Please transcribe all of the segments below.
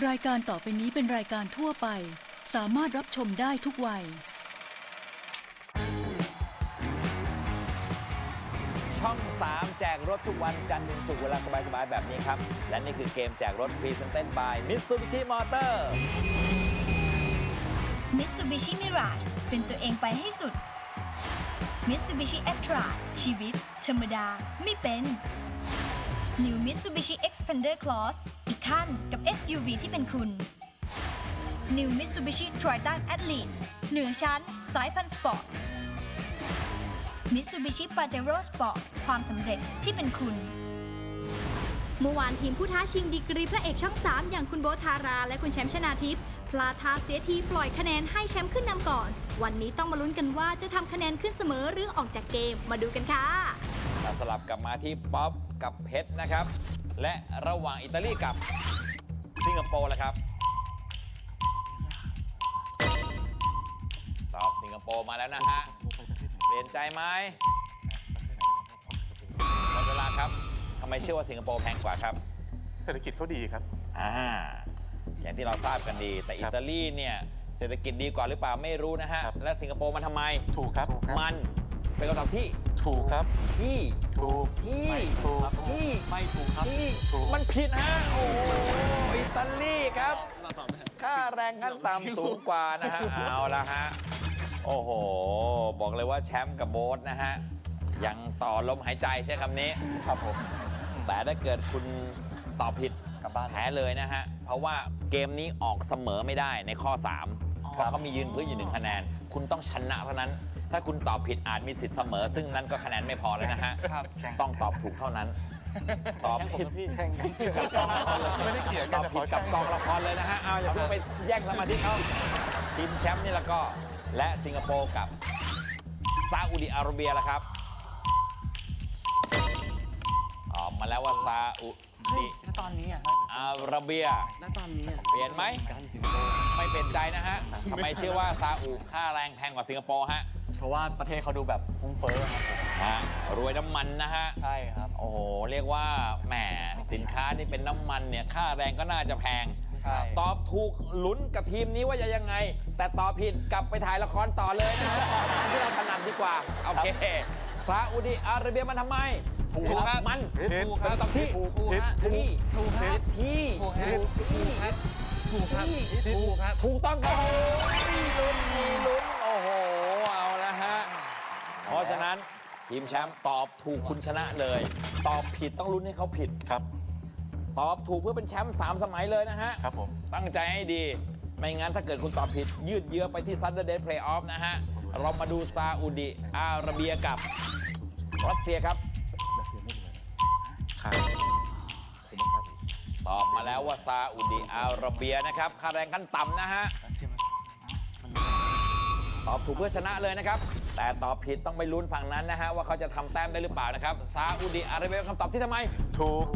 รายการต่อไปนี้เป็นรายการทั่วไป สามารถรับชมได้ทุกวัย ช่อง 3 แจกรถทุกวันจันทร์ถึงศุกร์เวลาสบาย ๆ แบบนี้ครับ และนี่คือเกมแจกรถ Presented by Mitsubishi Motors Mitsubishi Mirage เป็นตัวเองไปให้สุด Mitsubishi a t r a ชีวิต ธรรมดา ไม่เป็น New Mitsubishi Xpander Cross อีกขั้นกับ SUV ที่เป็นคุณ New Mitsubishi Triton Athlete เหนือชั้น สายพันธุ์สปอร์ต Mitsubishi Pajero Sport ความสำเร็จที่เป็นคุณ เมื่อวานทีมผู้ท้าชิงดีกรีพระเอกช่อง 3 อย่างคุณโบทธาราและคุณแชมป์ชนาทิพย์พลาดท่าเสียทีปล่อยคะแนนให้แชมป์ขึ้นนำก่อน วันนี้ต้องมาลุ้นกันว่าจะทำคะแนนขึ้นเสมอหรือออกจากเกมมาดูกันค่ะเราสลับกลับมาที่ป๊อปกับเพชรนะครับ และระหว่างอิตาลีกับสิงคโปร์แล้วครับ ตอบสิงคโปร์มาแล้วนะฮะ เปลี่ยนใจไหมหมดเวลาครับทำไมเชื่อว่าสิงคโปร์แพงกว่าครับ เศรษฐกิจเขาดีครับ อ่า อย่างที่เราทราบกันดี แต่อิตาลีเนี่ยเศรษฐกิจดีกว่าหรือเปล่าไม่รู้นะฮะครับและสิงคโปร์มันทำไม ถูกครับ มัน เป็นคำตอบที่ถูกครับที่ถูกที่ถูกที่ไม่ถูกครับที่ถูกมันผิดฮะโอ้อิตาลีครับค่าแรงขั้นต่ำสูงกว่านะฮะเอาละฮะโอ้โห บอกเลยว่าแชมป์กับโบ๊ทนะฮะ ยังต่อลมหายใจใช้คำนี้ครับผม แต่ถ้าเกิดคุณตอบผิดกลับบ้านแพ้เลยนะฮะ เพราะว่าเกมนี้ออกเสมอไม่ได้ในข้อ 3 เพราะเขามียืนพื้นอยู่หนึ่งคะแนน คุณต้องชนะเท่านั้น ถ้าคุณตอบผิดอาจมีสิทธิ์เสมอ ซึ่งนั้นก็คะแนนไม่พอแล้วนะฮะต้องตอบถูกเท่านั้น ตอบผิดแช่งกันกับกองละครเลยไม่ได้เกลียดตกัอนบแต่ขผิอดแช่กับงกองละครเลยนะฮะเอาอย่าเพิ่งไปแย่งสมาธิเขาทีมแชมป์นี่แล้วก็และสิงคโปร์กับซาอุดิอาระเบียละครับออกมาแล้วว่าซาอุดิถ้าตอนนี้อะอาระเบียถ้าตอนนี้อะเปลี่ยนไหมไม่เปลี่ยนใจนะฮะทำไมเชื่อว่าซาอุค่าแรงแพงกว่าสิงคโปร์ฮะ เพราะว่าประเทศเขาดูแบบฟุ้งเฟ้อครับผมฮะรวยน้ำมันนะฮะ ใช่ครับ โอ้โห เรียกว่าแหมสินค้าที่เป็นน้ำมันเนี่ย ค่าแรงก็น่าจะแพง ใช่ ตอบถูกลุ้นกับทีมนี้ว่าจะยังไง แต่ตอบผิดกลับไปถ่ายละครต่อเลยนะฮะตอบตามที่เราถนัดดีกว่า โอเคซาอุดิอาระเบียมันทำไมถูกครับมันผิดถูกครับตอบที่ถูกถูกฮะที่ถูกครับที่ถูกครับถูกครับถูกครับถูกครับถูกต้องครับโอ้ยมีลุ้นมีลุ้น โอ้โห เอาละฮะ เพราะฉะนั้นทีมแชมป์ตอบถูกคุณชนะเลย ตอบผิดต้องลุ้นให้เขาผิด ครับ ตอบถูกเพื่อเป็นแชมป์สามสมัยเลยนะฮะ ครับผม ตั้งใจให้ดี ไม่งั้นถ้าเกิดคุณตอบผิด ยืดเยื้อไปที่ซันเดอร์เดย์เพลย์ออฟนะฮะ เรามาดูซาอุดิอาระเบียกับรัสเซียครับครับตอบมาแล้วว่าซาอุดิอาระเบียนะครับ ค่าแรงขั้นต่ำนะฮะต อบถูกเพื่อชนะเลยนะครับ แต่ตอบผิดต้องไปลุ้นฝั่งนั้นนะฮะว่าเขาจะทำแต้มได้หรือเปล่านะครับซาอุดิอาระเบียเป็นคำตอบที่ทำไม ถูก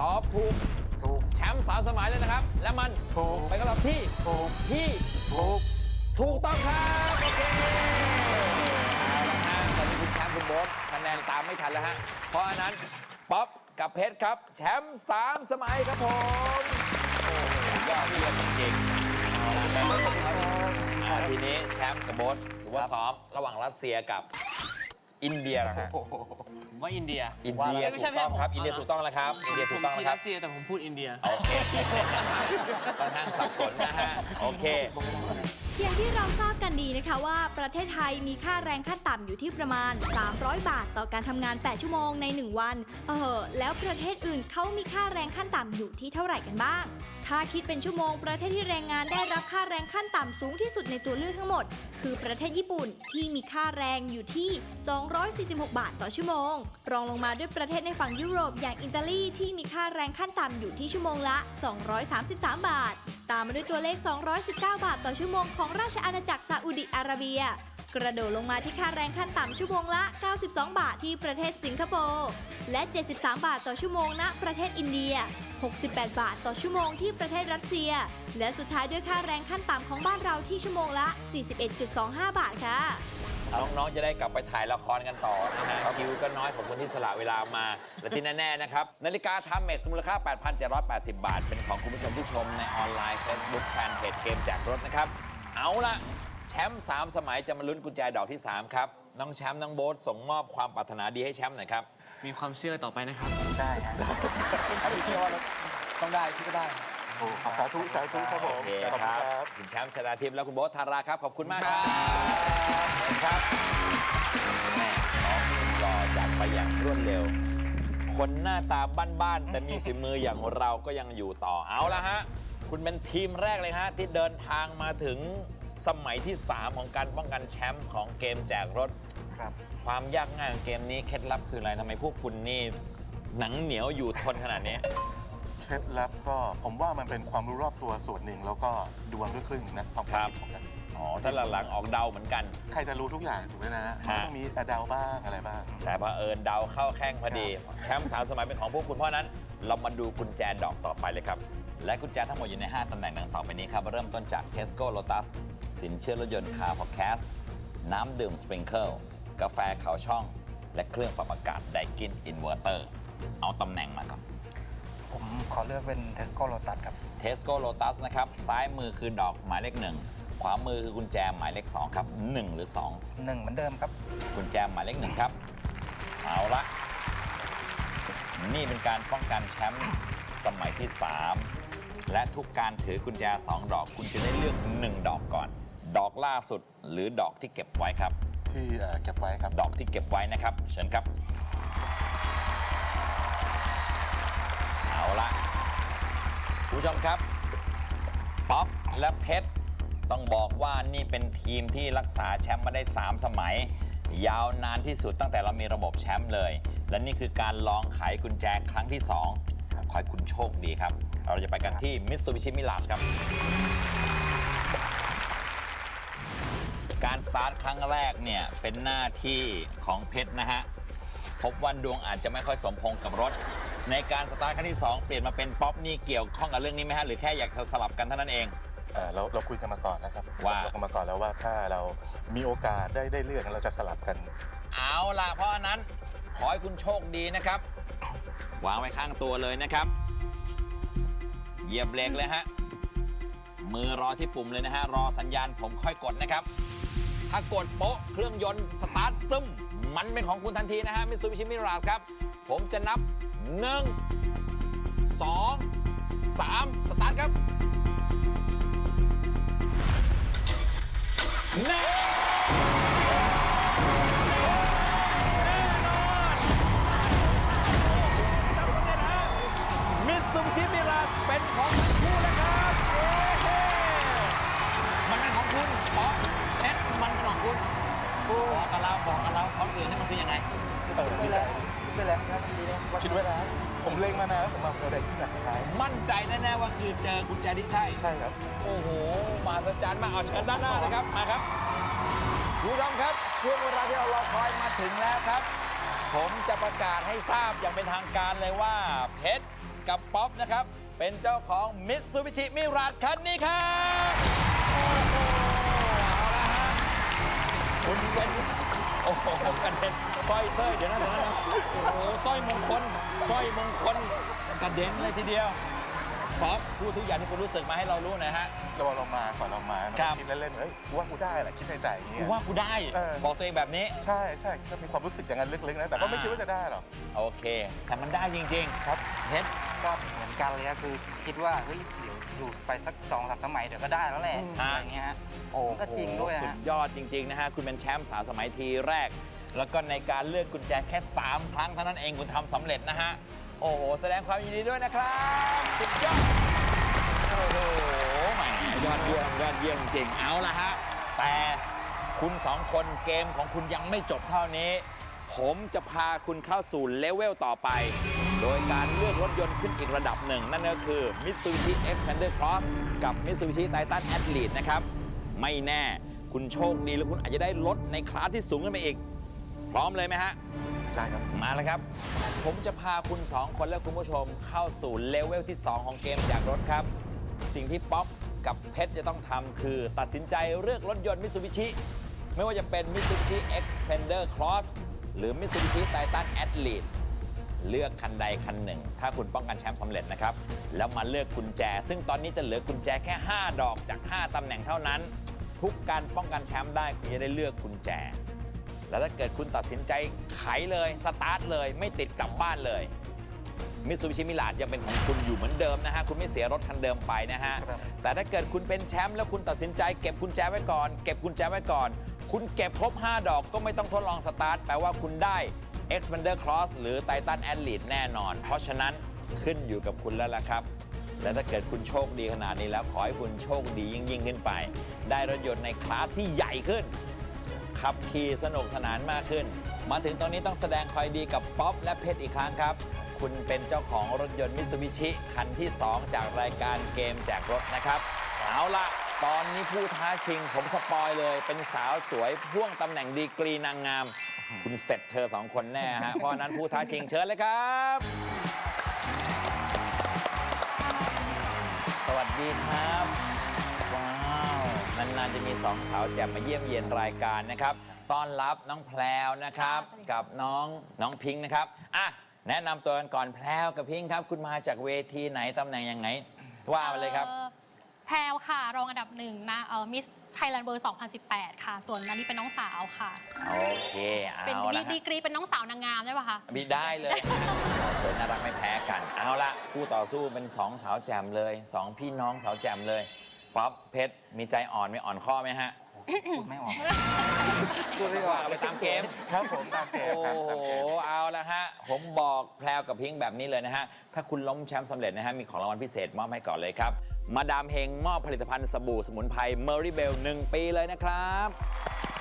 ตอบถูกถูกแชมป์สามสมัยเลยนะครับ และมันถูก เป็นคำตอบที่ ถูก ที่ถูก ถูกต้องครับโอเคเอาละฮะตอนนี้คุณแชมป์คุณโบ๊ทคะแนนตามไม่ทันแล้วฮะ เพราะอันนั้น ป๊อปกับเพชรครับ แชมป์สามสมัยครับผม โอ้โหยอดเยี่ยมจริงๆเอาละครับอ่า ทีนี้แชมป์กับโบ๊ทถือว่าซ้อมระหว่างรัสเซียกับอินเดียนะฮะผมว่าอินเดีย อินเดียไม่ถูใช่กต้องครับไม่ใช่อินเดียถูกต้องแล้วครับ อินเดียผถูกมต้องชี้แล้วครัรับสเซียแต่ผมพูดอินเดีย โอเคค่อนข้างสับสนนะฮะ โอเค อย่างที่เราทราบกันดีนะคะว่าประเทศไทยมีค่าแรงขั้นต่ำอยู่ที่ประมาณ 300 บาทต่อการทำงาน 8 ชั่วโมงใน 1 วัน เออ แล้วประเทศอื่นเขามีค่าแรงขั้นต่ำอยู่ที่เท่าไหร่กันบ้าง ถ้าคิดเป็นชั่วโมง ประเทศที่แรงงานได้รับค่าแรงขั้นต่ำสูงที่สุดในตัวเลือกทั้งหมด คือประเทศญี่ปุ่นที่มีค่าแรงอยู่ที่ 246 บาทต่อชั่วโมง รองลงมาด้วยประเทศในฝั่งยุโรปอย่างอิตาลีที่มีค่าแรงขั้นต่ำอยู่ที่ชั่วโมงละ 233 บาท ตามมาด้วยตัวเลข 219 บาทต่อชั่วโมงของราชอาณาจักรซาอุดิอาระเบีย กระโดดลงมาที่ค่าแรงขั้นต่ำชั่วโมงละ 92 บาทที่ประเทศสิงคโปร์และ 73 บาทต่อชั่วโมงณประเทศอินเดีย 68 บาทต่อชั่วโมงที่ประเทศรัสเซีย และสุดท้ายด้วยค่าแรงขั้นต่ำของบ้านเราที่ชั่วโมงละ 41.25 บาทค่ะโน้อง ๆ จะได้กลับไปถ่ายละครกันต่อนะฮะคิวก็น้อยขอบคุณที่สละเวลามา และที่แน่ ๆ นะครับ นาฬิกาทำเม็กซ์มูลค่า 8,780 บาท เป็นของคุณผู้ชมที่ชมในออนไลน์ Facebook แฟนเพจเกมแจกรถนะครับ เอาละแชมป์3สมัยจะมาลุ้นกุญแจดอกที่ 3 ครับ น้องแชมป์น้องโบ๊ทส่งมอบความปรารถนาดีให้แชมป์หน่อยครับ มีความเชื่อต่อไปนะครับ ได้ฮะถ้าพี่เชื่อว่าเราต้องได้พี่ก็ได้โอ้ครับสาธุสาธุครับผมโอเคขอบคคุณรับครับ คุณแชมป์ชนาทิพย์และคุณโบ๊ทธาราครับ ขอบคุณมากครับเชิญครับแม่สองหนุ่มหล่อจากไปอย่างรวดเร็ว คนหน้าตาบ้านๆแต่มีฝีมืออย่างเราก็ยังอยู่ต่อเอาละฮะ คุณเป็นทีมแรกเลยฮะ ที่เดินทางมาถึงสมัยที่ 3 ของการป้องกันแชมป์ของเกมแจกรถ ครับ ความยากง่ายของเกมนี้เคล็ดลับคืออะไรทำไมพวกคุณนี่ หนังเหนียวอยู่ทนขนาดนี้ เคล็ดลับก็ผมว่ามันเป็นความรู้รอบตัวส่วนหนึ่งแล้วก็ดวงด้วยครึ่งหนึ่งนะความครับคิดผมนะอ๋อถ้าหลังๆออกเดาเหมือนกัน ใครจะรู้ทุกอย่างถูกไหมนะมันฮะต้องมีอะเดาวบ้างอะไรบ้าง แต่พอเผอิญเดาเข้าแข้งพอดี แชมป์สามสมัยเป็นของพวกคุณเพราะฉะนั้น เรามาดูกุญแจดอกต่อไปเลยครับ และกุญแจทั้งหมดอยู่ใน 5 ตำแหน่งดังต่อไปนี้ครับ เริ่มต้นจาก Tesco Lotus สินเชื่อรถยนต์ Car Podcast น้ำดื่ม Sprinkle กาแฟเขาช่อง และเครื่องปรับอากาศไดกินอินเวอร์เตอร์เอาตำแหน่งมาครับผมขอเลือกเป็น Tesco Lotus ครับ Tesco Lotus นะครับ ซ้ายมือคือดอกหมายเลขหนึ่งขวามือคือกุญแจหมายเลขสองครับหนึ่งหรือสอง1เหมือนเดิมครับกุญแจหมายเลขหนึ่งครับเอาละนี่เป็นการป้องกันแชมป์สมัยที่3 และทุกการถือกุญแจ 2 ดอก คุณจะได้เลือก 1 ดอกก่อน ดอกล่าสุดหรือดอกที่เก็บไว้ครับ ที่เอ่อเก็บไว้ครับ ดอกที่เก็บไว้นะครับ เชิญครับ เอาละคุณผู้ชมครับ ป๊อปและเพชรต้องบอกว่านี่เป็นทีมที่รักษาแชมป์มาได้ 3 สมัย ยาวนานที่สุดตั้งแต่เรามีระบบแชมป์เลย และนี่คือการลองไขกุญแจครั้งที่ 2 ขอให้คุณโชคดีครับ เราจะไปกันที่ Mitsubishi Mirage ครับ การสตาร์ทครั้งแรกเนี่ยเป็นหน้าที่ของเพชรนะฮะ พบว่าดวงอาจจะไม่ค่อยสมพงษ์กับรถ ในการสตาร์ทครั้งที่ 2 เปลี่ยนมาเป็นป๊อปนี่เกี่ยวข้องกับเรื่องนี้ไหมฮะ หรือแค่อยากจะสลับกันเท่านั้นเอง เอ่อเราเราคุยกันมาก่อนนะครับว่า เราคุยกันมาก่อนแล้วว่าถ้าเรามีโอกาสได้ได้เลือกเราจะสลับกัน เอาล่ะเพราะฉะนั้น ขอให้คุณโชคดีนะครับ วางไว้ข้างตัวเลยนะครับ เหยียบเบรกเลยฮะ มือรอที่ปุ่มเลยนะฮะ รอสัญญาณผมค่อยกดนะครับ ถ้ากดโป๊ะเครื่องยนต์สตาร์ทซึมมันเป็นของคุณทันทีนะฮะมิซูบิชิมิราสครับ ผมจะนับ 1 2 3 สตาร์ทครับ 1 ดีใจคิดไปแล้วครับทีนี้ว่าคิดไว้แล้วผมเล็งมานานแล้วผมมาเอาได้ที่นัดสุดท้ายมั่นใจแน่ๆว่าคือเจอกุญแจที่ใช่ ใช่ครับ โอ้โหมหัศจรรย์มากเอาเชิญด้านหน้าเลยครับ มาครับคุณผู้ชมครับ ช่วงเวลาที่เรารอคอยมาถึงแล้วครับ ผมจะประกาศให้ทราบอย่างเป็นทางการเลยว่า เพชรกับป๊อปนะครับ เป็นเจ้าของมิตซูบิชิมิรา e คันนี้ครับ อ้โหกระเด็นสร้อยเส้ยเดี๋ยวนะเดี๋ยวนะโอ้โหสร้อยมงคลสร้อยมงคลกระเด็นเลยทีเดียวป๊อปพูดทุกอย่างที่คุณรู้สึกมาให้เรารู้หน่อยฮะ ระหว่างเรามาก่อนเรามาครับ คิดเล่นๆเฮ้ยกูว่ากูได้แหละคิดในใจอย่างเงี้กูย ว่ากูได้ เออ บอกตัวเองแบบนี้ ใช่ใช่ก็มีความรู้สึกอย่างนั้นลึกๆนะแต่ก็ไม่อ่าคิดว่าจะได้หรอกโอเค แต่มันได้จริง ๆ ครับเพชรก็เหมือนกันเลยครับคือคิดว่าเฮ้ยเดี๋ยว อยู่ไปสักสองสามสมัยเดี๋ยวก็ได้แล้วแหละอืมอะไรอย่างเงี้ยฮะ โอ้โหก็จริงด้วยสุฮะดยอดจริง ๆ นะฮะ คุณเป็นแชมป์สาวสมัยทีแรก แล้วก็ในการเลือกกุญแจแค่ 3 ครั้งเท่านั้นเองคุณทำสำเร็จนะฮะ โอ้โห แสดงความยินดีด้วยนะครับ สุดยอด โอ้โหแหมยอดเยี่ยมยอดเยี่ยมจริงเอาละฮะ แต่คุณสองคนเกมของคุณยังไม่จบเท่านี้ ผมจะพาคุณเข้าสู่เลเวลต่อไป โดยการเลือกรถยนต์ขึ้นอีกระดับหนึ่ง นั่นก็คือ Mitsubishi Xpander Cross กับ Mitsubishi Titan Athlete นะครับ ไม่แน่คุณโชคดีแล้วคุณอาจจะได้รถในคลาสที่สูงขึ้นไปอีก พร้อมเลยไหมฮะได้ครับ มาแล้วครับ ผมจะพาคุณ 2 คนและคุณผู้ชมเข้าสู่เลเวลที่ 2 ของเกมจากรถครับ สิ่งที่ป๊อปกับเพชรจะต้องทำคือตัดสินใจเลือกรถยนต์มิ t ซูบิชิไม่ว่าจะเป็น Mitsubishi Xpander Cross หรือ Mitsubishi Titan Athlete เลือกคันใดคันหนึ่ง ถ้าคุณป้องกันแชมป์สำเร็จนะครับ แล้วมาเลือกกุญแจ ซึ่งตอนนี้จะเหลือกุญแจแค่ 5 ดอกจาก 5ตำแหน่งเท่านั้น ทุกการป้องกันแชมป์ได้คุณจะได้เลือกกุญแจ แล้วถ้าเกิดคุณตัดสินใจไขเลยสตาร์ทเลย ไม่ติดกลับบ้านเลยมิ t ซูบิชิมิลา e ยังเป็นของคุณอยู่เหมือนเดิมนะฮะ คุณไม่เสียรถคันเดิมไปนะฮะครับแต่ถ้าเกิดคุณเป็นแชมป์แล้วคุณตัดสินใจเก็บกุญแจไว้ก่อน เก็บกุญแจไว้ก่อน คุณเก็บครบ 5 ดอกก็ไม่ต้องทดลองสตาร์ทแปลว่าคุณได้ Xpander Cross หรือ Titan Athlete แน่นอน เพราะฉะนั้นขึ้นอยู่กับคุณแล้วล่ะครับ และถ้าเกิดคุณโชคดีขนาดนี้แล้ว ขอให้คุณโชคดียิ่งยิ่งขึ้นไป ได้รถยนต์ในคลาสที่ใหญ่ขึ้น ขับขี่สนุกสนานมากขึ้น มาถึงตอนนี้ต้องแสดงความดีกับป๊อปและเพชรอีกครั้งครับ คุณเป็นเจ้าของรถยนต์มิ t ซูบิชิคันที่ 2 จากรายการเกมแจกรถนะครับเอาละตอนนี้ผู้ท้าชิงผมสปอยเลย เป็นสาวสวยพ่วงตำแหน่งดีกรีนางงาม คุณเสร็จเธอสองคนแน่ฮะ เพราะฉะนั้นผู้ท้าชิงเชิญเลยครับ สวัสดีครับ ว้าว นานๆจะมีสองสาวแจ่มมาเยี่ยมเยียนรายการนะครับ ต้อนรับน้องแพลวนะครับ กับน้องน้องพิงค์นะครับ อะ แนะนำตัวกันก่อนแพลวกับพิงค์ครับ คุณมาจากเวทีไหนตำแหน่งยังไง ว่ามาเลยครับอ่อแพรวค่ะ รองอันดับหนึ่งนะเออมิส ไทยแลนด์เบอร์2018 ค่ะ ส่วนอันนี้เป็นน้องสาวค่ะ โอเคเป็นเอาดีละฮะดีกรีเป็นน้องสาวนางงามได้ปะคะ มีได้เลยสวยน่ารักไม่แพ้กัน เอาละคู่ต่อสู้เป็นสองสาวแจ่มเลยสองพี่น้องสาวแจ่มเลยป๊อปเพชรมีใจอ่อนไม่อ่อนข้อไหมฮะพูดไม่ออกพูดไม่ว่าไปตามเกม ครับผมตามเกมโอ้ครับโห ตามเกม เอาละฮะ ผมบอกแพลวกับพิงค์แบบนี้เลยนะฮะ ถ้าคุณล้มแชมป์สำเร็จนะฮะ มีของรางวัลพิเศษมอบให้ก่อนเลยครับ มาดามเฮงมอบผลิตภัณฑ์สบู่สมุนไพรเมอรี่เบล1ปีเลยนะครับ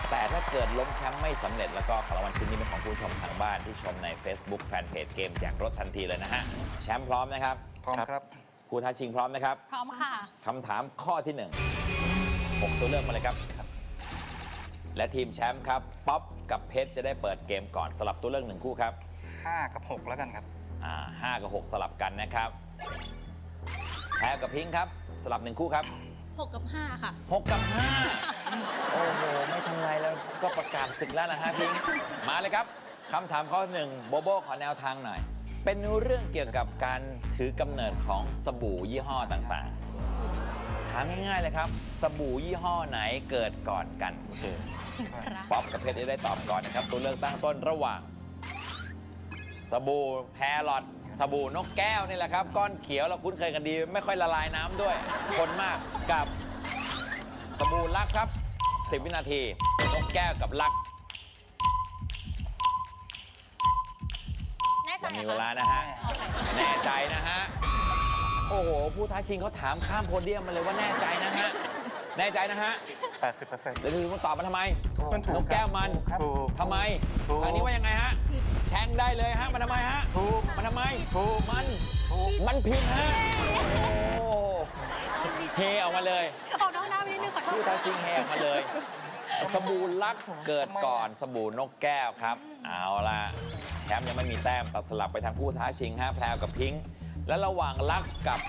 แต่ถ้าเกิดล้มแชมป์ไม่สำเร็จแล้วก็ของรางวัลชิ้นนี้เป็นของผู้ชมทางบ้านที่ชมใน Facebook Fanpage เกมแจกรถทันทีเลยนะฮะ แชมป์พร้อมนะครับพร้อมครับผู้ท้าชิงพร้อมนะครับพร้อมค่ะคำถามข้อที่หนึ่งหกตัวเลือกมาเลยครับ และทีมแชมป์ครับป๊อปกับเพชรจะได้เปิดเกมก่อนสลับตัวเลือกหนึ่งคู่ครับ5กับ6แล้วกันครับอ่าห้ากับ6สลับกันนะครับ แพรกับพิงค์ครับ สลับหนึ่งคู่ครับ6กับ5ค่ะ6กับ5โอ้โห ไม่ทันไรแล้วก็ประกาศศึกแล้วนะฮะพิงค์มาเลยครับคำถามข้อหนึ่งโบโบขอแนวทางหน่อย เป็นเรื่องเกี่ยวกับการถือกำเนิดของสบู่ยี่ห้อต่างๆ ถามง่ายๆเลยครับ สบู่ยี่ห้อไหนเกิดก่อนกันโอเคป๊อปกับเพชรได้ตอบก่อนนะครับ ตัวเลือกตั้งต้นระหว่าง สบู่แพรลอต สบู่นกแก้วนี่แหละครับ ก้อนเขียวเราคุ้นเคยกันดี ไม่ค่อยละลายน้ำด้วย คนมากกับสบู่ลักครับ 10 วินาที นกแก้วกับลัก แน่ใจยังมีเหรเวอลาคะนะฮะ แน่ใจนะฮะ โอ้โห ผู้ท้าชิงเขาถามข้ามโพเดียมมาเลยว่าแน่ใจนะฮะ แน่ใจนะฮะ80%เดี๋ยวดูว่าตอบมาทำไมมันถูกนกแก้วมันครับถูกทำไมถูก ทางนี้ว่ายังไงฮะ แช่งได้เลยฮะ มันทำไมฮะ ถูก มันทำไม ถูก มัน ถูก มันผิดฮะ โอ้ เฮออกมาเลยออกนอกหน้าไปนิดนึงขอโทผู้ษท้าชิงเฮออกมาเลย สบู่ลักซ์เกิดก่อนสบู่นกแก้วครับ เอาล่ะแชมป์ยังไม่มีแต้มตัดสลับไปทางผู้ท้าชิงฮะแพรวกับพิงค์และระหว่างลักซ์กับ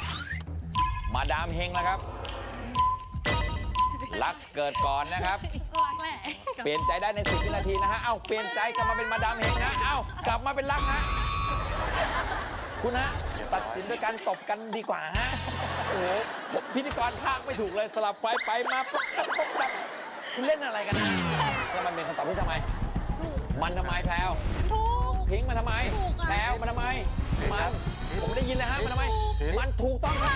มาดามเฮงนะครับ ลักซ์เกิดก่อนนะครับ รักแหละเปลี่ยนใจได้ใน10วินาทีนะฮะ เอ้าเปลี่ยนใจกลับมาเป็นมาดามเฮงนะ เอ้ากลับมาเป็นรักฮะ คุณฮะ ตัดสินด้วยการตบกันดีกว่าฮะ โอ้โหผมพิธีกรภาคไม่ถูกเลยสลับไฟไปมาปุ๊บปั๊บปุ๊บปั๊บคุณเล่นอะไรกันนะแล้วมันเป็นคำตอบที่ทำไมมันทำไมแพลวถูกพิงค์มันทำไม ถูกอะ แพลวมันทำไม มัน ผมได้ยินนะฮะ มันทำไม มันถูกต้องครับ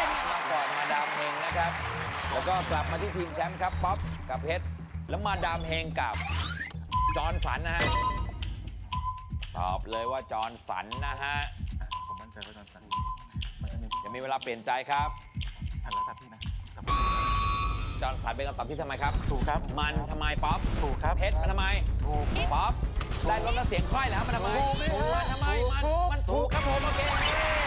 ลักมาก่อนมาดามเฮงนะ ครับ แล้วก็กลับมาที่ทีมแชมป์ครับป๊อปกับเพชรแล้วมาดามเฮงกับจอห์นสันนะฮะตอบเลยว่าจอห์นสันนะฮะผมมั่นใจว่าจอห์นสันมันจะมียังมีเวลาเปลี่ยนใจครับอันแล้วแต่พี่นะกับจอห์นสันเป็นคำตอบที่ทำไมครับ ถูกครับ มันทำไมป๊อปถูกครับ เพชรมันทำไมถูกป๊อปได้รถแล้วเสียงค่อยแล้วมันทำไมถูกไหมฮะมันทำไมมันถูกมันถูถูกกครับผมโอเคจอห์นสันมา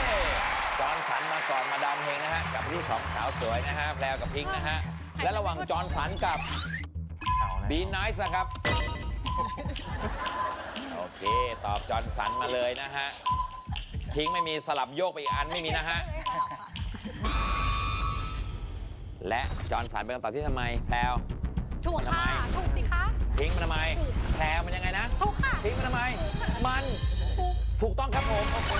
ก่อนมาดามเฮงนะฮะ กับที่สองสาวสวยนะฮะ แพรวกับพิงค์นะฮะ และระหว่างจอห์นสันกับเอาแล้วบีน c e นะครับ โอเค ตอบจอห์นสันมาเลยนะฮะ พิงค์ไม่มีสลับโยกไปอีกอันไม่มีนะฮะ และจอห์นสันเป็นคำตอบที่ทำไมแพรว ถูกมันทำค่ะไมถูกสิคะทิ้งมันทำไม ถูก แพรมันยังไงนะ ถูกค่ะทิ้งมันทำไม มันถูกถูกต้องครับผม โอเค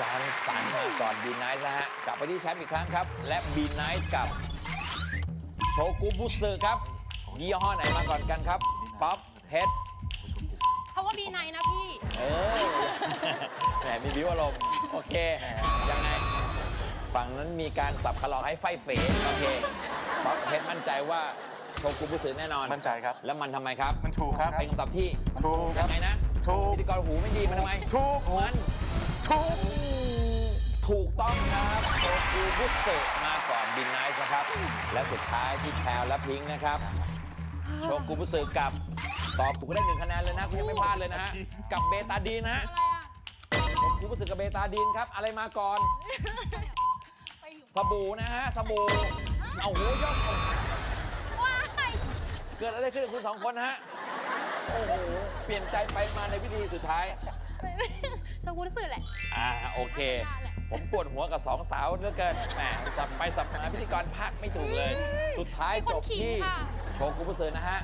จอห์นสันมาก่อนบีไนท์นะฮะ กลับไปที่แชมป์อีกครั้งครับ และบีไนท์กับ โชกุบุสึครับ ยี่ห้อไหนมาก่อนกันครับป๊อปเพชรเพราะว่าบีไนนะพี่ เออแหมมีบิวอารมณ์โอเค ยังไง ฝั่งนั้นมีการสับขลอกให้ไฟเฟสโอเคป๊อปเพชรมั่นใจว่าโชกุบุสึแน่นอน มั่นใจครับ แล้วมันทำไมครับ มันถูกครับ เป็นคำตอบที่ถูกครัยับงไงนะถูกพิธีกรหูไม่ดีมันทำไม ถูกมันถูก ถูกต้องครับโชกุบุสึมาก่อนบินไนซ์นะครับ และสุดท้ายที่แพลวและพิงค์นะครับ โชกุบุสึกับตอบถูกก็ได้หนึ่งคะแนนเลยนะคุณยังไม่พลาดเลยนะฮะกับเบตาดีนนะฮะอะไรอะโชกุบุสึกับเบตาดีนครับ อะไรมาก่อน สบู่นะฮะสบู่เอาหูยกว้ายเกิดอะไรขึ้นกับคุณสองคนฮะโอ้โหเปลี่ยนใจไปมาในวิธีสุดท้ายชมพูรู้สึกแหละ อ่าโอเค ผมปวดหัวกับสองสาวเหลือเกินแหมสับไปสับมาพิธีกรพักไม่ถูกเลย สุดท้ายจบที่โชกุบุสึนะฮะ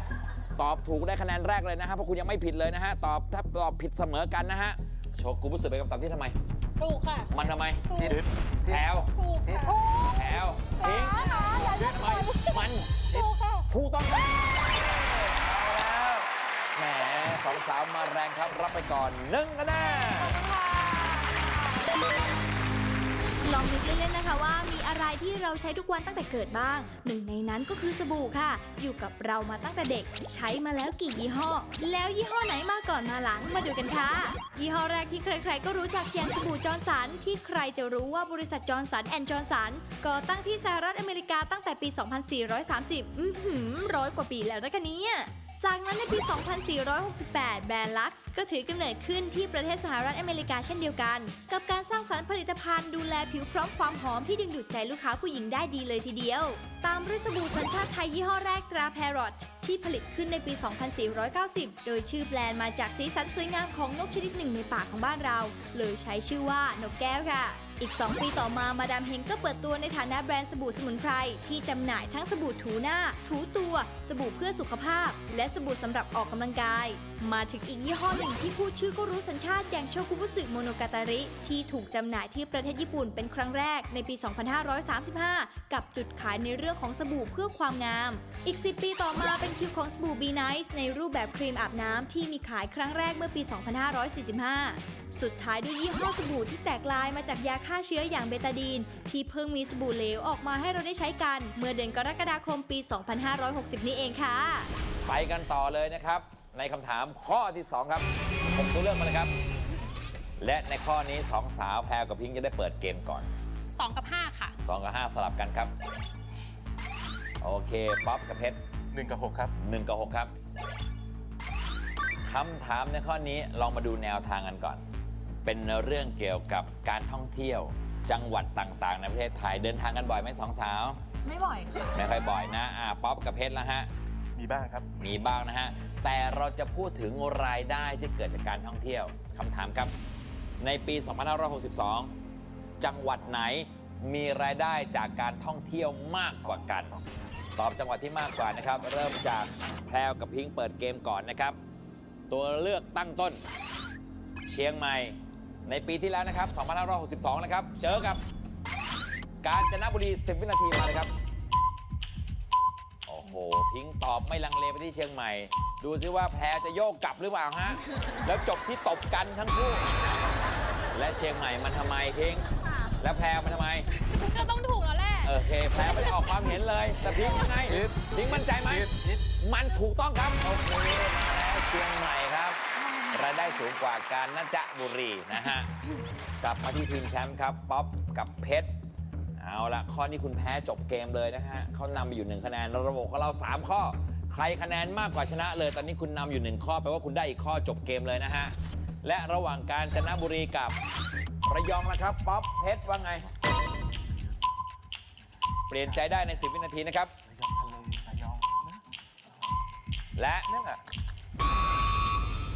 ตอบถูกได้คะแนนแรกเลยนะฮะเพราะคุณยังไม่ผิดเลยนะฮะ ตอบถ้าตอบผิดเสมอกันนะฮะ โชกุบุสึเป็นคำตอบที่ทำไม ถูกค่ะ มันทำไมถูกผิดแถวถูกค่ะถูกแถวทิ้งหาอย่าเลือกทำไมคนมัน ถูกค่ะ ถูกต้องครับเอาแล้วแหมสองสาวมาแรงครับรับไปก่อนหนึ่งคะแนน ลองนึกเล่นๆนะคะว่ามีอะไรที่เราใช้ทุกวันตั้งแต่เกิดบ้าง หนึ่งในนั้นก็คือสบู่ค่ะ อยู่กับเรามาตั้งแต่เด็ก ใช้มาแล้วกี่ยี่ห้อ แล้วยี่ห้อไหนมาก่อนมาหลังมาดูกันค่ะ ยี่ห้อแรกที่ใครๆก็รู้จักอย่างสบู่จอร์นสันที่ใครจะรู้ว่าบริษัทจอร์นสันแอนด์จอร์นสันก่อตั้งที่สหรัฐอเมริกาตั้งแต่ปี 2430 อือหือร้อยกว่าปีแล้วนะคะเนี่ย จากนั้นในปี 2468 แบรนด์ลักซ์ก็ถือกำเนิดขึ้นที่ประเทศสหรัฐอเมริกาเช่นเดียวกัน กับการสร้างสรรค์ผลิตภัณฑ์ดูแลผิวพร้อมความหอมที่ดึงดูดใจลูกค้าผู้หญิงได้ดีเลยทีเดียว ตามด้วยสบู่สัญชาติไทยยี่ห้อแรกตราแพรอตที่ผลิตขึ้นในปี 2490 โดยชื่อแบรนด์มาจากสีสันสวยงามของนกชนิดหนึ่งในป่าของบ้านเรา เลยใช้ชื่อว่านกแก้วค่ะ อีก 2 ปีต่อมามาดามเฮงก็เปิดตัวในฐานะแบรนด์สบู่สมุนไพร ที่จำหน่ายทั้งสบู่ถูหน้า ถูตัว สบู่เพื่อสุขภาพ และสบู่สำหรับออกกำลังกาย มาถึงอีกยี่ห้อหนึ่งที่พูดชื่อก็รู้สัญชาติอย่างโชกุบุสึโมโนกาตาริ ที่ถูกจำหน่ายที่ประเทศญี่ปุ่นเป็นครั้งแรกในปี 2535 กับจุดขายในเรื่องของสบู่เพื่อความงาม อีก 10 ปีต่อมาเป็นคิวของสบู่ Be Nice ในรูปแบบครีมอาบน้ำที่มีขายครั้งแรกเมื่อปี 2545 สุดท้ายด้วยยี่ห้อสบู่ที่แตกลายมาจากยาฆ่าเชื้ออย่างเบตาดีน ที่เพิ่งมีสบู่เหลวออกมาให้เราได้ใช้กัน เมื่อเดือนกรกฎาคมปี 2560 นี้เองค่ะ ไปกันต่อเลยนะครับ ในคำถามข้อที่ 2 ครับผมตัวเลือกมาเลยครับ และในข้อนี้สองสาวแพรกับพิงค์จะได้เปิดเกมก่อน 2 กับ 5 ค่ะ 2 กับ 5 สลับกันครับ โอเคป๊อปกับเพชรหนึ่งกับหกครับ1กับ6ครับคำถามในข้อนี้ลองมาดูแนวทางกันก่อน เป็นเรื่องเกี่ยวกับการท่องเที่ยว จังหวัดต่างๆ ในประเทศไทยเดินทางกันบ่อยไหมสองสาว ไม่บ่อยค่ะไม่ค่อยบ่อยนะอ่าป๊อปกับเพชรละฮะ มีบ้างครับ มีบ้างนะฮะ แต่เราจะพูดถึงรายได้ที่เกิดจากการท่องเที่ยวคำถามครับ ในปี 2562 จังหวัดไหนมีรายได้จากการท่องเที่ยวมากกว่ากัน ตอบจังหวัดที่มากกว่านะครับ เริ่มจากแพรวกับพิงค์เปิดเกมก่อนนะครับ ตัวเลือกตั้งต้น เชียงใหม่ ในปีที่แล้วนะครับ 2562 นะครับ เจอกับ กาญจนบุรี 10 วินาทีมาเลยครับ โอ้โห พิงค์ตอบไม่ลังเลไปที่เชียงใหม่ ดูซิว่าแพรจะโยกกลับหรือเปล่าฮะ แล้วจบที่ตบกันทั้งคู่ และเชียงใหม่มันทำไมพิงค์แล้วแพรมันทำไม ก็ต้องถูก โอเคแพรไม่ได้ออกความเห็นเลยแต่พิงค์ยังไงผิดพิงค์มั่นใจไหมมันถูกต้องครับโอเคมาแล้วเชียงใหม่ครับรายได้สูงกว่าการนาจบุรีนะฮะกลับมาที่ทีมแชมป์ครับป๊อปกับเพชรเอาละข้อนี้คุณแพ้จบเกมเลยนะฮะเขานำไปอยู่หนึ่งคะแนนระบบของเรา 3 ข้อ ใครคะแนนมากกว่าชนะเลย ตอนนี้คุณนำอยู่หนึ่งข้อแปลว่าคุณได้อีกข้อจบเกมเลยนะฮะและระหว่างการจนบุรีกับระยองนะครับป๊อปเพชรว่าไงเป ลี่ยนใจได้ใน 10 วินาทีนะครับระยองทะเลระยองนะและนั่นแหละ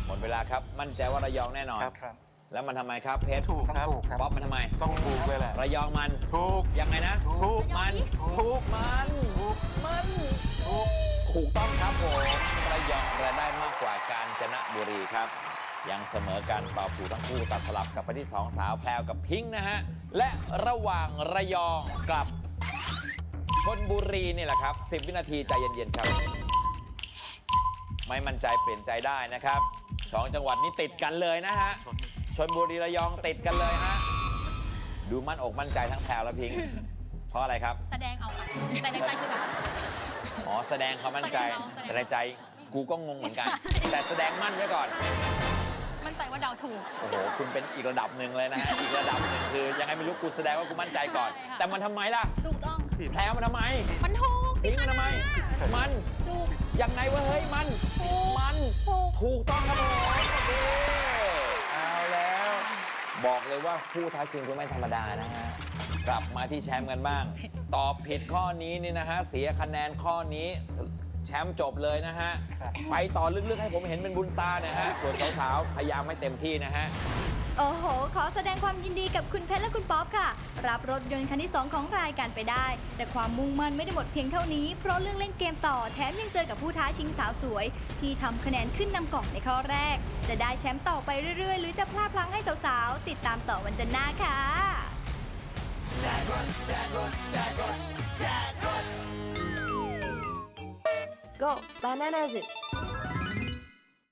หมดเวลาครับมั่นใจว่าระยองแน่นอนครับครับ แล้วมันทำไมครับ เพชรถูกครับป๊อปมันทำไม ต้องถูกเลยแหละระยองมันถูกยังไงนะถูกมันถูกมันถูกมันมันถูถูกต้องครับผมระยองรายได้มากกว่าการจนบุรีครับยังเสมอกันเป่าผูทั้งคู่ตัดสลับกับไปที่สองสาวแพรวกับพิงค์นะฮะ และระหว่างระยองกับช นบุรีนี่แหละครับ 10 วินาทีใจเย็นๆครับ ไม่มั่นใจเปลี่ยนใจได้นะครับสองจังหวัดนี้ติดกันเลยนะฮะชนบุรีระยองติดกันเลยฮะดูมั่นอกมั่นใจทั้งแพรวและพิงค์เพราะอะไรครับ แสดงเอาค่ะแต่ในใจคือแบบ อ๋อแสดงความมั่นใจแสดงแต่ในใจกูก็งงเหมือนกัน แต่แสดงมั่นไว้ก่อน มั่นใจว่าเดาถูก โอ้โห คุณเป็นอีกระดับหนึ่งเลยนะฮะ อีกระดับหนึ่งคือยังไงไม่รู้กูแสดงว่ากูมั่นใจก่อน ใช่ค่ะ แต่มันทำไมล่ะ ถูกต้อง แพ้มันทำไม มันถูกสิทิ้งมันทำไมคะมัน ถูก ยังไงวะเฮ้ยมันมันถูกต้องครับผมโอเคเอาแล้ว บอกเลยว่าผู้ท้าชิงคุณไม่ธรรมดานะฮะ กลับมาที่แชมป์กันบ้าง ตอบผิดข้อนี้นี่นะฮะ เสียคะแนนข้อนี้ แชมป์จบเลยนะฮะ ไปต่อลึกๆให้ผมเห็นเป็นบุญตานะฮะ ส่วนสาวๆพยายามไม่เต็มที่นะฮะ โอ้โห ขอแสดงความยินดีกับคุณเพชรและคุณป๊อปค่ะ รับรถยนต์คันที่ 2 ของรายการไปได้ แต่ความมุ่งมั่นไม่ได้หมดเพียงเท่านี้ เพราะเรื่องเล่นเกมต่อแถมยังเจอกับผู้ท้าชิงสาวสวย ที่ทำคะแนนขึ้นนำกล่องในข้อแรก จะได้แชมป์ต่อไปเรื่อยๆ หรือจะพลาดพลั้งให้สาวๆ ติดตามต่อวันจันทร์หน้าค่ะ Go, bananas it.